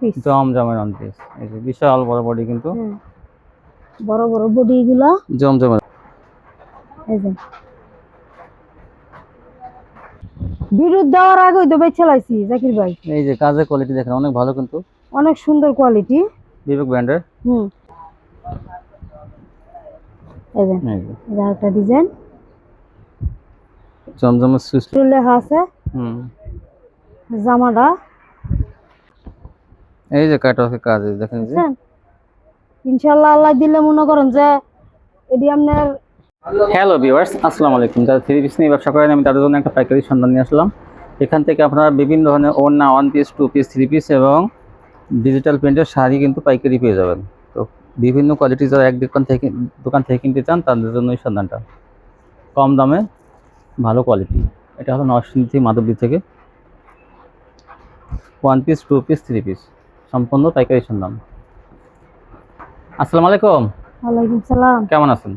Piece জমজমের one piece এই যে বিশাল বড় বডি কিন্তু বড় বড় বডি গুলা জমজমের। এই যে। বিদ্যুৎ দেওয়ার আগে তো বেছে লাইছি জাকির ভাই। এই যে কাজের কোয়ালিটি দেখেন অনেক ভালো কিন্তু। অনেক সুন্দর কোয়ালিটি বিবেক ব্র্যান্ডের হুম। এই যে এই যে। এটা একটা ডিজাইন জমজমের সুইচ লেখা আছে। হুম। জামাটা। এই যে কাটওয়ার্কের কাজ দেখেন যে। বুঝছেন ইনশাল্লাহ আল্লাহ দিলে মনে করেন যে এটি আপনার হ্যালো ভিউয়ার্স আসসালামু আলাইকুম। যারা থ্রি পিস নিয়ে ব্যবসা করেন আমি তাদের জন্য একটা পাইকারি সন্ধান নিয়ে আসলাম। এখান থেকে আপনারা বিভিন্ন ধরনের ওড়না one piece two piece three piece এবং ডিজিটাল প্রিন্টের শাড়ি কিন্তু পাইকারি পেয়ে যাবেন। তো বিভিন্ন কোয়ালিটি যারা এক দোকান থেকে দোকান থেকে কিনতে চান তাদের জন্য এই সন্ধানটা। কম দামে ভালো কোয়ালিটি এটা হলো নরসিংদী মাধবদী থেকে। One piece two piece three piece সম্পূর্ণ পাইকারি সন্ধান। আসসালামু আলাইকুম। ওয়ালাইকুম সালাম। কেমন আছেন?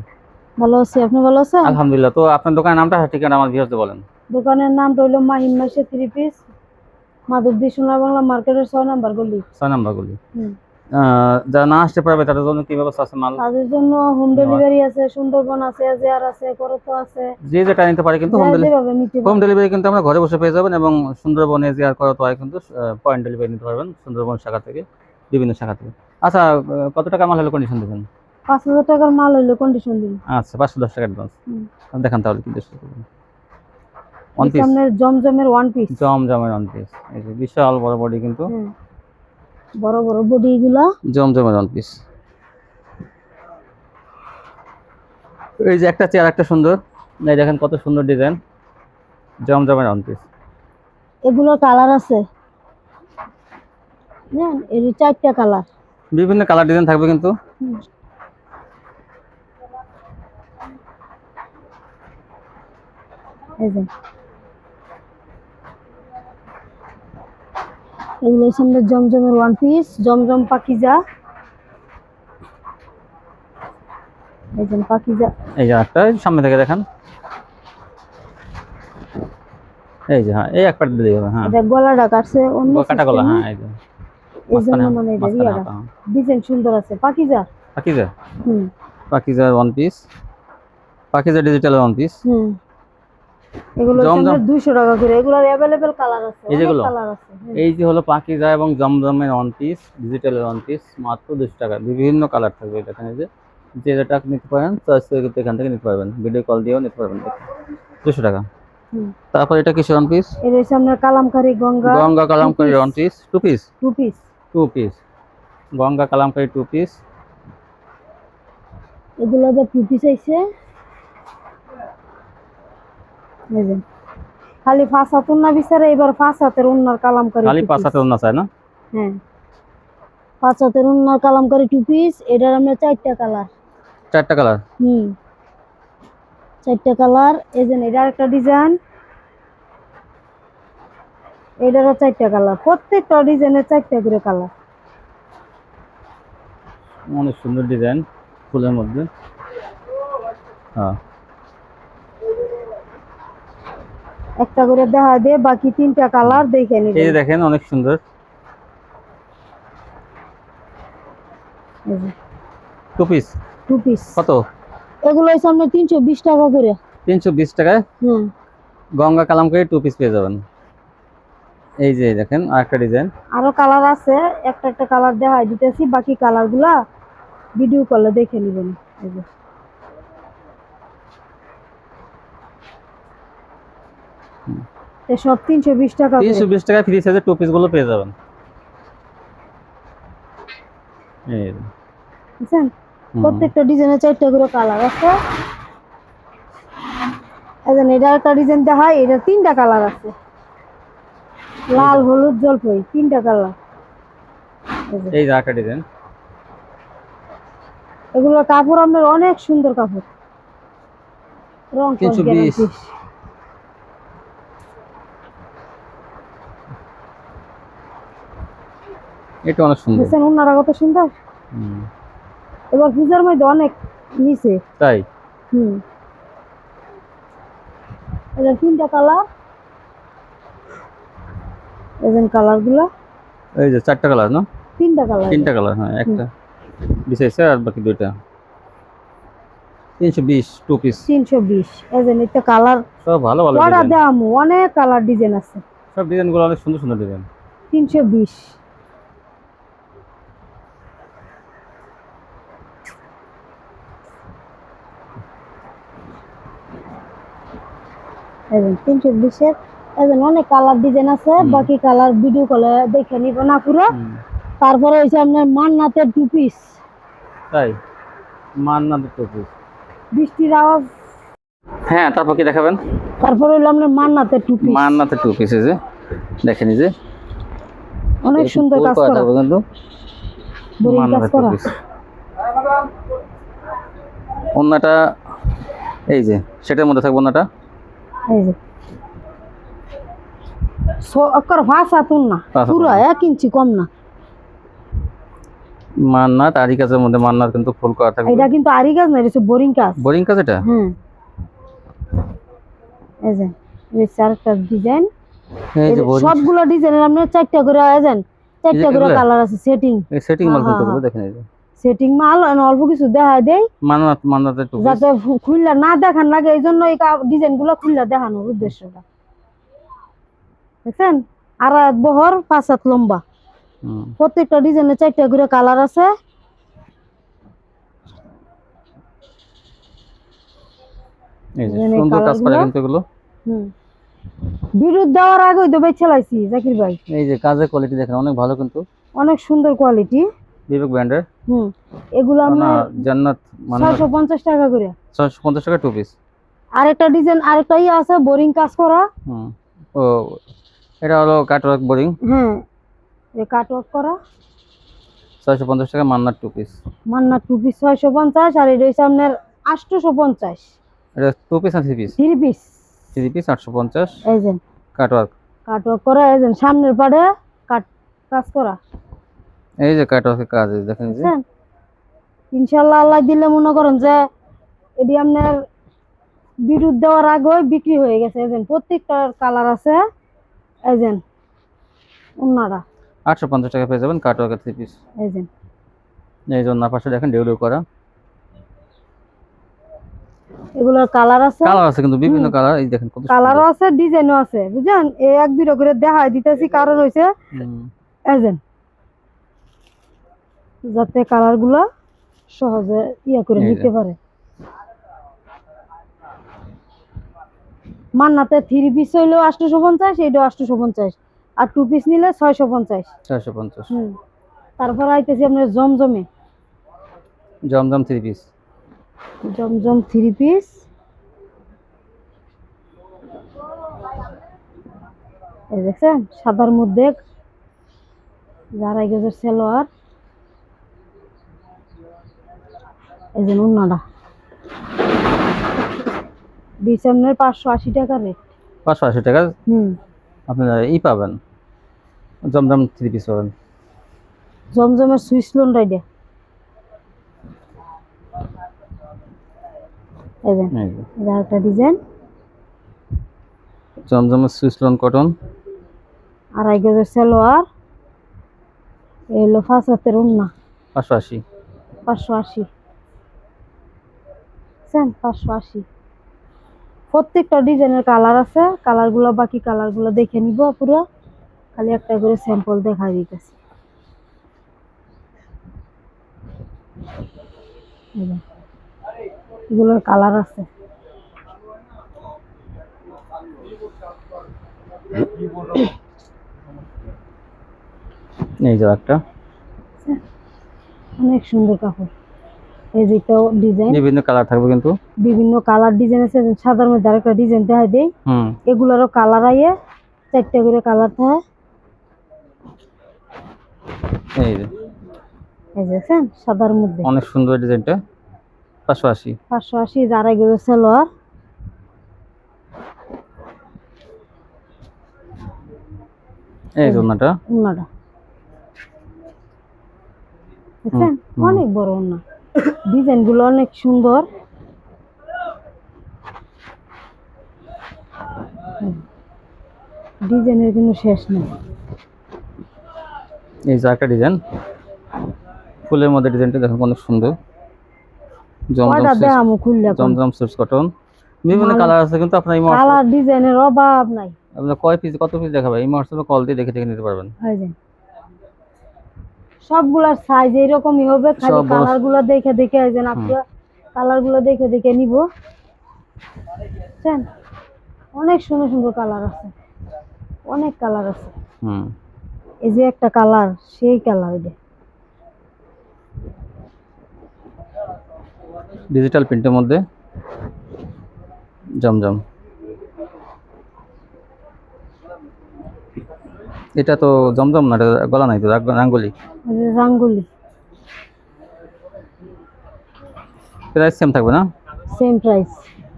ভালো আছি। আপনি ভালো আছেন? আলহামদুলিল্লাহ। তো আপনার দোকানের নামটা ঠিকানা আমার ভিউয়ারদের বলেন। দোকানের নাম রইল মাহিম মাসে থ্রি পিস মাধবদী সোনা বাংলা মার্কেটের ছয় নাম্বার গলি। ছয় নম্বর হুম। আহ, যারা না আসতে পারবে তাদের জন্য কি ব্যবস্থা আছে মাল? তাদের জন্য হোম ডেলিভারি আছে সুন্দরবন আছে জেয়ার আছে করতো আছে। যে যেটা নিতে পারে কিন্তু হোম ডেলিভারি হোম ডেলিভারি কিন্তু আমরা ঘরে বসে পেয়ে যাবেন এবং সুন্দরবনে যে আর করা হয় কিন্তু পয়েন্ট ডেলিভারি নিতে পারবেন সুন্দরবন শাখা থেকে বিভিন্ন শাখা থেকে। আচ্ছা কত টাকা মাল হলে কন্ডিশন দেবেন? পাঁচ হাজার টাকার মাল হইলে কন্ডিশন দিন। আচ্ছা পাঁচশো দশ টাকা অ্যাডভান্স। দেখান তাহলে কি চেষ্টা করবেন ওয়ান পিস জমজমের ওয়ান পিস জম জমের ওয়ান পিস এই যে বিশাল বড় বডি কিন্তু। বড় বড় বডি গুলা জম জমের ওয়ান পিস এই যে একটা চেয়ার একটা সুন্দর। এই দেখেন কত সুন্দর ডিজাইন জম জমের ওয়ান পিস এগুলোর কালার আছে। জানেন এর চারটা কালার বিভিন্ন কালার ডিজাইন থাকবে কিন্তু। এই যে। এগুলো সামনে জমজমের ওয়ান পিস জমজম পাকিজা। এই যে পাকিজা। এই যে একটা সামনে থেকে দেখেন। এই যে হ্যাঁ এই এক দিয়ে হবে হ্যাঁ। এটা গলাটা কাটছে অন্য কাটা গলা হ্যাঁ এই যে। এই জন্য মানে এটা ইয়াটা। ডিজাইন সুন্দর আছে। পাকিজা? পাকিজা? হুম। Pakiza one piece Pakiza digital one piece হুম। এগুলো জমজম। সামনে 200 টাকা করে এগুলোর अवेलेबल কালার আছে এই যেগুলো? কালার আছে হুম। এই যে হলো পাকিজা এবং জমজমের one piece digital one piece মাত্র দুশো টাকা বিভিন্ন কালার থাকবে এখানে যে যে যেটা নিতে পারেন চয়েস করে কিন্তু এখান থেকে নিতে পারবেন ভিডিও কল দিয়েও নিতে পারবেন দুশো টাকা হুম। তারপর এটা কিসের ওয়ান পিস এর সামনে Kalamkari Ganga Ganga Kalamkari piece। One piece two piece two piece two piece Ganga Kalamkari two piece এগুলো যে টু পিস আইছে এই খালি পাঁচ হাত উন্না বিচারে এবার পাঁচ হাতের উন্নার কালামকারী খালি two পাঁচ হাতের অন্য চায় না? হ্যাঁ। পাঁচ হাতের উন্নার কালামকারী টু পিস এটার আমরা চারটা কালার। চারটা কালার? হুম। চারটা কালার এই যে এটার একটা ডিজাইন এটারও চারটা কালার। প্রত্যেকটা ডিজাইনের চারটা করে কালার। অনেক সুন্দর ডিজাইন ফুলের মধ্যে। হ্যাঁ। একটা করে দেখা দিয়ে বাকি তিনটা কালার দেখে এই দেখেন অনেক সুন্দর। টু পিস টু পিস কত? এগুলো সামনে তিনশো বিশ টাকা করে। তিনশো বিশ টাকায় হুম। গঙ্গা কালামকারি টু পিস পেয়ে যাবেন। এই যে দেখেন আরেকটা ডিজাইন আরও কালার আছে একটা একটা কালার দেখাই দিতেছি বাকি কালারগুলা ভিডিও কলে দেখে নিবেন। এই যে। সব তিনশো বিশ টাকা তিনশো বিশ টাকায় ফ্রি সাইজের টু পিসগুলো পেয়ে যাবেন। বুঝছেন? প্রত্যেকটা ডিজাইনের চারটা করে কালার আছে এই এটা একটা ডিজাইন দেখাই এটা তিনটা কালার আছে। লাল হলুদ জলপাই তিনটা কালার এই ডিজাইন। এগুলো কাপড় আপনার অনেক সুন্দর কাপড়। রং 320 এটা অনেক সুন্দর। দেখেন ওনারা কত সুন্দর। এবার পূজার মধ্যে অনেক নিচে। তাই? হুম। এটা তিনটা কালার। এজেন কালারগুলা এই যে চারটা কালার না? তিনটা কালার। তিনটা কালার হ্যাঁ একটা বিশেষ আর বাকি দুইটা। 320 টু পিস। 320 এজেন এটা কালার। সব ভালো ভালো দাম অনেক কালার ডিজাইন আছে। সব ডিজাইনগুলো অনেক সুন্দর সুন্দর ডিজাইন। 320 এবং তিনশো বিশের অনেক কালার ডিজাইন আছে বাকি কালার ভিডিও কলে দেখে নিব না পুরো। তারপরে হয়েছে আপনার পিস তাই? পিস বৃষ্টির আওয়াজ। হ্যাঁ তারপর কি দেখাবেন? তারপর আপনার টু পিস টু পিস দেখেন যে। অনেক সুন্দর কাজ করা। কিন্তু টু পিস অন্যটা এই যে সেটার মধ্যে থাকবে অন্যটা? এই যে। অকর ভাষা তুন না। পুরো এক ইঞ্চি কম না। মান্না তারি কাজের মধ্যে মান্নার কিন্তু ফুল করা থাকবে। এটা কিন্তু আরি কাজ না এটা বোরিং বোরিং কাজ এটা? হ্যাঁ এই যে এই চারটা ডিজাইন এই যে বোরিং সবগুলো ডিজাইনের আপনার চারটা করে চারটা করে কালার আছে সেটিং এই সেটিং মাল হ্যাঁ, কিন্তু হ্যাঁ। দেখেন এই যে। সেটিং মাল অল্প কিছু দেখা দেয় মান্নাতে টু পিস যাতে খুললা না দেখান লাগে এই জন্য এই ডিজাইনগুলো খুললা দেখানোর উদ্দেশ্যটা। দেখছেন? আর বহর পাঁচ হাত লম্বা। প্রত্যেকটা ডিজাইনের চারটা করে কালার আছে। এই যে এখানে সুন্দর কাজ করা কিন্তু এগুলো। হুম। বিদ্যুৎ দেওয়ার আগে তো বেছে লাইছি জাকির ভাই। এই যে কাজের কোয়ালিটি দেখেন অনেক ভালো কিন্তু। অনেক সুন্দর কোয়ালিটি বিবেক ব্র্যান্ডের হুম। এগুলো আপনার জান্নাত ছয়শো পঞ্চাশ টাকা করে। ছয়শো পঞ্চাশ টাকা টু পিস আরেকটা ডিজাইন আরেকটা ইয়ে আছে বোরিং কাজ করা। হুম। ও এটা হলো কাটওয়ার্ক বোরিং হ্যাঁ কাট ওয়ার্ক করা। ছয়শো পঞ্চাশ টাকা মান্নার two piece Manna two piece ছয়শো পঞ্চাশ আর এটা হচ্ছে আপনার আটশোশো পঞ্চাশ। এটা টু পিস না three piece three piece three piece আটশো পঞ্চাশ এই যে। কাটওয়ার্ক কাট ওয়ার্ক করা এই যে সামনের পাড়ে কাট কাজ করা। এই যে কাটওয়ার্কের কাজ দেখেন যে। বুঝছেন ইনশাল্লাহ আল্লাহ দিলে মনে করেন যে এটি আপনার বিদ্যুৎ দেওয়ার আগে বিক্রি হয়ে গেছে এজেন প্রত্যেকটার কালার আছে এজেন অন্যরা আটশো পঞ্চাশ টাকা পেয়ে যাবেন কাটওয়ার্কের থ্রি পিস এজেন এই জন্য পাশে দেখেন ডেউ ডেউ করা। এগুলোর কালার আছে। কালার আছে কিন্তু বিভিন্ন কালার এই দেখেন কত কালারও আছে ডিজাইনও আছে বুঝছেন? এই এক দুটো করে দেখাই দিতেছি কারণ হয়েছে এজেন যাতে কালারগুলো সহজে ইয়া করে নিতে পারে। মান্নাতে থ্রি পিস হইলেও আটশোশো পঞ্চাশ এইটাও আটশোশো পঞ্চাশ। আর টু পিস নিলে ছয়শো পঞ্চাশ। ছয়শো পঞ্চাশ। হুম। তারপর আইতেছি আপনার জমজমে। Zamzam three piece Zamzam three piece এই দেখছেন? সাদার মধ্যে যারাই গেছে সেলোয়ার। এই যে উন্নাটা ডিসেম্বরের পাঁচশো আশি টাকা রেট পাঁচশো আশি টাকা? হুম। আপনারা ই পাবেন। জমজম থ্রি পিস পাবেন। জমজমের সুইচ লোন রাইডে একটা ডিজাইন জমজমের সুইচ লোন কটন আড়াই গজের সেলোয়ার। হলো পাঁচ হাতের উন্না পাঁচশো আশি। পাঁচশো আশি। বুঝছেন পাঁচশো আশি। প্রত্যেকটা ডিজাইনের কালার আছে। কালারগুলো বাকি কালারগুলো দেখে নিব পুরো খালি একটা করে স্যাম্পল দেখা দিতেছি। এগুলোর কালার আছে। এই যে একটা। অনেক সুন্দর কাপড়। এই যেটাও ডিজাইন বিভিন্ন কালার থাকবে কিন্তু। বিভিন্ন কালার ডিজাইন আছে সাদার মধ্যে আরেকটা ডিজাইন দেখা দেয় এগুলোরও কালার আইয়ে চারটে করে কালার থাকে এই যে। এই যে সাদার মধ্যে। অনেক সুন্দর ডিজাইনটা গেছে সালোয়ার এই জন্যটা ওনাটা দেখছেন? অনেক বড় ওনা ডিজাইনগুলো অনেক সুন্দর। ডিজাইনের কোনো শেষ নেই। এই যে একটা ডিজাইন। ফুলের মধ্যে ডিজাইনটা দেখুন অনেক সুন্দর। জমজম সুইচ কটন বিভিন্ন কালার আছে কিন্তু আপনার কালার ডিজাইনের অভাব নাই। আপনার কয় পিস কত পিস দেখাবে? এই মহর্ষে কল দিয়ে দেখে দেখে নিতে পারবেন। এই যে সবগুলার সাইজ এরকমই হবে খালি কালারগুলো দেখে দেখে যে আপনার কালারগুলো দেখে দেখে নিব। বুঝছেন অনেক সুন্দর সুন্দর কালার আছে। অনেক কালার আছে। হুম। এই যে একটা কালার সেই কালার এটা ডিজিটাল প্রিন্টের মধ্যে? জমজম। এটা তো জমজম না এটা গলা নাই তো রাঙ্গুলি? রাঙ্গুলি। প্রাইস সেম থাকবে না? সেম প্রাইস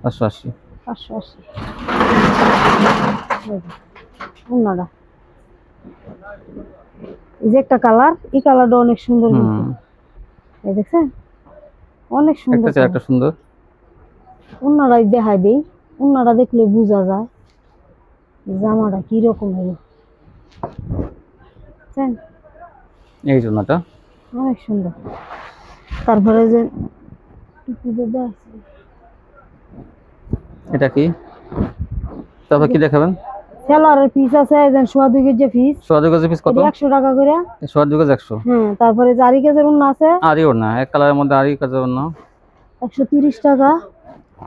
পাঁচশো আশি। পাঁচশো আশি। এই যে, এই যে একটা কালার এই কালারটা অনেক সুন্দর এই দেখছেন? অনেক সুন্দর একটা একটা সুন্দর। অন্যরাই দেখাই দেই অন্যরা দেখলে বোঝা যায় জামাটা কীরকম হবে বুঝছেন? এই জন্যটা অনেক সুন্দর। তারপরে যে এটা কি? তারপর কি দেখাবেন? সেলোয়ারের পিস আছে এই যে সোয়া দুই কেজি পিস সোয়া দুই কেজি পিস কত? একশো টাকা করে। সোয়া দুই কেজি একশো। হ্যাঁ তারপরে চারি কেজির অন্য আছে। আরই ওর না এক কালারের মধ্যে আরই কাজের ওর না একশো তিরিশ টাকা।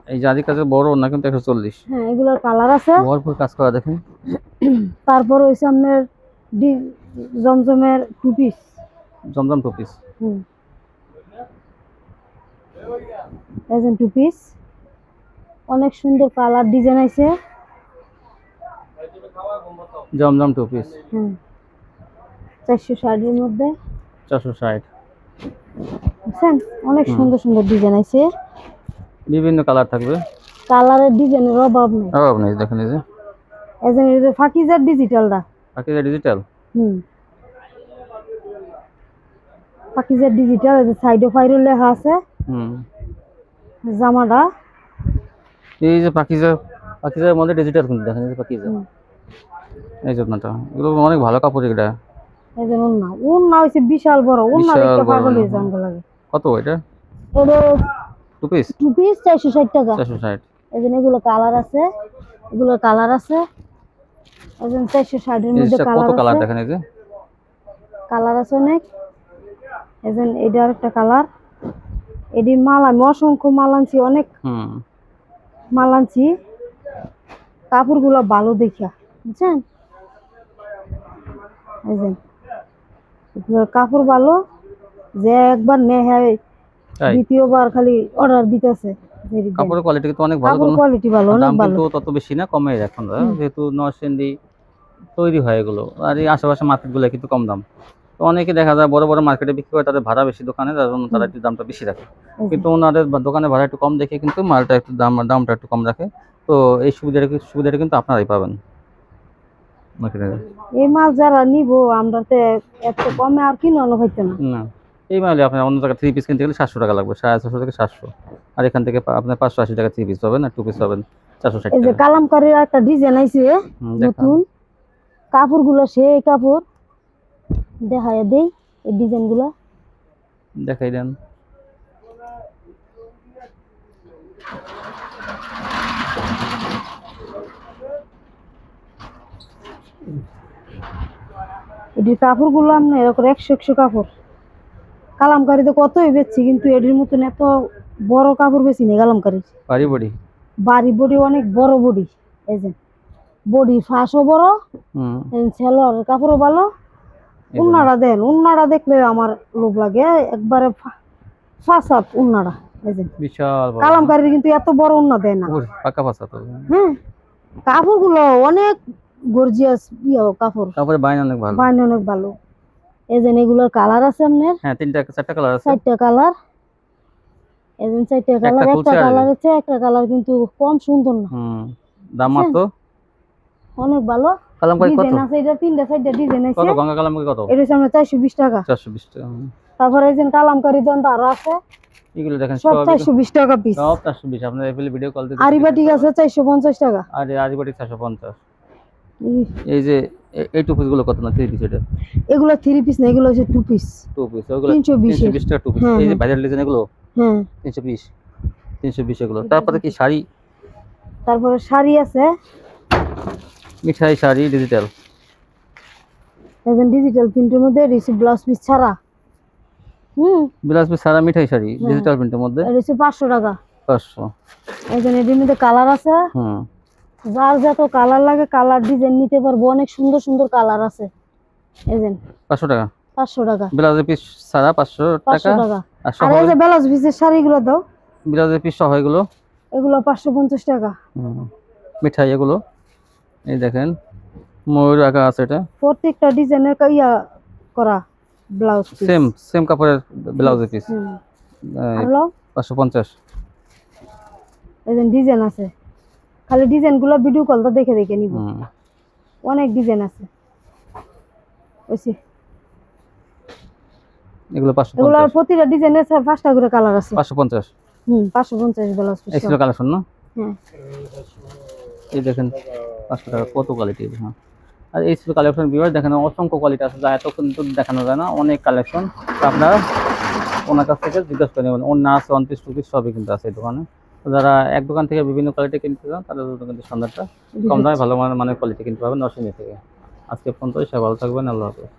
এই আরই কাজের বড় না কিন্তু একশো চল্লিশ। হ্যাঁ এগুলোর কালার আছে। ভরপুর কাজ করা দেখেন। তারপর আপনার ডি- জমজমের two piece Zamzam two piece হুম। এজন টু পিস অনেক সুন্দর কালার ডিজাইন আছে জমজম টু পিস হুম। চারশো এর মধ্যে। চারশো ষাট। বুঝছেন অনেক সুন্দর সুন্দর ডিজাইন আছে বিভিন্ন কালার থাকবে? কালারের ডিজাইনের অভাব নেই। ও আপনি দেখেন এই যে। এজন এই যে ফাকিজার ডিজিটালটা যে ডিজিটাল হুম। ফাকিজার ডিজিটাল এই যে সাইডে ফাইরও লেখা আছে। হুম। জামাটা। এই যে পাখিজা পাখিজার মধ্যে ডিজিটাল কিন্তু দেখেন এই যে হুম। এই জন্যটা এগুলো অনেক ভালো কাপড় এটা এই যে ওন্না ওন্না হয়েছে বিশাল বড়। ওন্না দেখতে পাগল হয়ে লাগে। কত এটা? এটা টু পিস টু পিস চারশো ষাট টাকা। চারশো ষাট। এই জন্য এগুলো কালার আছে এগুলো কালার আছে। এই জন্য চারশো ষাটের এই মধ্যে যে কত কালার কালার দেখেন এই যে? কালার আছে অনেক। এই জন্য এটা একটা কালার এটি মাল আমি অসংখ্য মাল আনছি অনেক হুম। মাল আনছি। কাপড়গুলো ভালো দেখিয়া বুঝছেন? এই যে কাপড় ভালো যে একবার তাই দ্বিতীয়বার খালি অর্ডার দিতেছে কাপড়ের কোয়ালিটি কিন্তু অনেক ভালো কাপড় কোয়ালিটি ভালো অনেক দাম ভালো। কিন্তু তত বেশি না কমে এখন যেহেতু নরসিংদী তৈরি হয় এগুলো আর এই আশেপাশে মার্কেটগুলো কিন্তু কম দাম। তো অনেকে দেখা যায় বড় বড় মার্কেটে বিক্রি করে তাদের ভাড়া বেশি দোকানে যার জন্য তারা একটু দামটা বেশি রাখে। কিন্তু ওনাদের দোকানে ভাড়া একটু কম দেখে কিন্তু মালটা একটু দাম দামটা একটু কম রাখে। তো এই সুবিধাটা সুবিধাটা কিন্তু আপনারাই পাবেন। এই মাল যারা নিব আমরা তো এত কমে আর কিনে হইতে না। না। এই মালে আপনার অন্য জায়গায় থ্রি পিস কিনতে গেলে সাতশো টাকা লাগবে সাড়ে ছশো থেকে সাতশো। আর এখান থেকে আপনার পাঁচশো আশি টাকা থ্রি পিস পাবেন আর টু পিস পাবেন চারশো ষাট টাকা। কালামকারীর একটা ডিজাইন আইছে দেখান। নতুন। কাপড়গুলো সেই কাপড়। দেখায় দেই এই ডিজাইনগুলো দেখাই দেন। এটির কাপড়গুলো আমরা এরকম একশো একশো কাপড়। কালামকারি তো কতই বেচছি কিন্তু এটির মতন এত বড় কাপড় বেশি নেই কালামকারির বাড়ি বড়ি? বাড়ি বডি অনেক বড় বডি এই যে। বডি ফাঁসও বড় হুম। সেলোয়ারের কাপড়ও ভালো। উন্নাড়া দেন উন্নাড়া দেখলে আমার লোভ লাগে একবারে ফাঁসাত উন্নাড়া এই যে। বিশাল। কালামকারির কিন্তু এত বড় উন্না দেয় না। পাকা হ্যাঁ কাপড়গুলো অনেক গর্জিয়াস ইয়ে কাপড়। তারপরে বাইন অনেক ভালো। বাইন অনেক ভালো। যে এগুলোর কালার আছে আপনার? হ্যাঁ তিনটা চারটা কালার আছে। চারটা কালার। চারটা কালার একটা কালার আছে একটা কালার কিন্তু কম সুন্দর না। হুম দাম মাত্র? অনেক ভালো। কালামকারি কত? আছে এটা তিনটা চারটা ডিজাইন আছে। কত গঙ্গা কালামকারি কত? এটা হচ্ছে আমরা চারশো বিশ টাকা। চারশো বিশ টাকা হুম। তারপরে যে কালামকারি দন্ত আরও আছে। এগুলো দেখেন সব সব চারশো বিশ টাকা পিস সব চারশো বিশ আপনার ভিডিও কল দিতে আরিবাটিক আছে চারশো পঞ্চাশ টাকা। আর আরিবাটি চারশো পঞ্চাশ। এই এই যে এই টু পিসগুলো কত না থ্রি পিস এটা? এগুলো থ্রি পিস না এগুলো হচ্ছে টু পিস টু পিস ওগুলো তিনশো বিশ তিনশো বিশ টাকা টু পিস হ্যাঁ, এই যে হ্যাঁ। ভাইরাল ডিজাইন এগুলো? হ্যাঁ। তিনশো বিশ তিনশো বিশ এগুলো। তারপরে কি শাড়ি? তারপরে শাড়ি আছে। মিঠাই শাড়ি ডিজিটাল একজন ডিজিটাল প্রিন্টের মধ্যে রিসিভ ব্লাউজ পিস ছাড়া। হুম। বিলাস পিস সারা মিঠাই শাড়ি হ্যাঁ। ডিজিটাল প্রিন্টের মধ্যে? হচ্ছে পাঁচশো টাকা। পাঁচশো। একজন এটির মধ্যে কালার আছে। হুম। যার যত কালার লাগে কালার ডিজাইন নিতে পারব। অনেক সুন্দর সুন্দর কালার আছে। এজেন পাঁচশো টাকা। পাঁচশো টাকা। ব্লাউজের পিস সারা পাঁচশো পাঁচশো টাকা। টাকা। আর এই যে ব্লাউজ পিসের শাড়িগুলো দাও। ব্লাউজের পিস সহ এগুলো। এগুলো পাঁচশো পঞ্চাশ টাকা। হুম। মিঠাই এগুলো। এই দেখেন ময়ূর আঁকা আছে এটা। প্রত্যেকটা ডিজাইনের ইয়া করা ব্লাউজ পিস সেম সেম কাপড়ের ব্লাউজের পিস হলো পাঁচশো পঞ্চাশ। এজন ডিজাইন আছে। খালি ডিজাইনগুলো ভিডিও কলটা দেখে দেখে নিব। অনেক ডিজাইন আছে। ওইসে। এগুলো পাঁচশো এগুলোর পঞ্চাশ। প্রতিটা ডিজাইনের পাঁচটা করে কালার আছে। পাঁচশো পঞ্চাশ। হুম পাঁচশো পঞ্চাশ ব্লাউজ পিস ছিল কালেকশন না? হ্যাঁ এই দেখেন পাঁচশো টাকা কত কোয়ালিটি হ্যাঁ? আর এই ছিল কালেকশন ভিউয়ার দেখেন অসংখ্য কোয়ালিটি আছে যা এত কিন্তু দেখানো যায় না অনেক কালেকশন আপনারা ওনার কাছ থেকে জিজ্ঞেস করে নেবেন না আছে ওয়ান পিস টু পিস সবই কিন্তু আছে এই দোকানে। তো যারা এক দোকান থেকে বিভিন্ন কোয়ালিটি কিনতে চান তাদের জন্য কিন্তু সন্ধ্যাটা কম দামে ভালো মানের কোয়ালিটি কিনতে পাবেন নরসিংদী থেকে। আজকে ফোন তো সবাই ভালো থাকবেন আল্লাহ হাফেজ।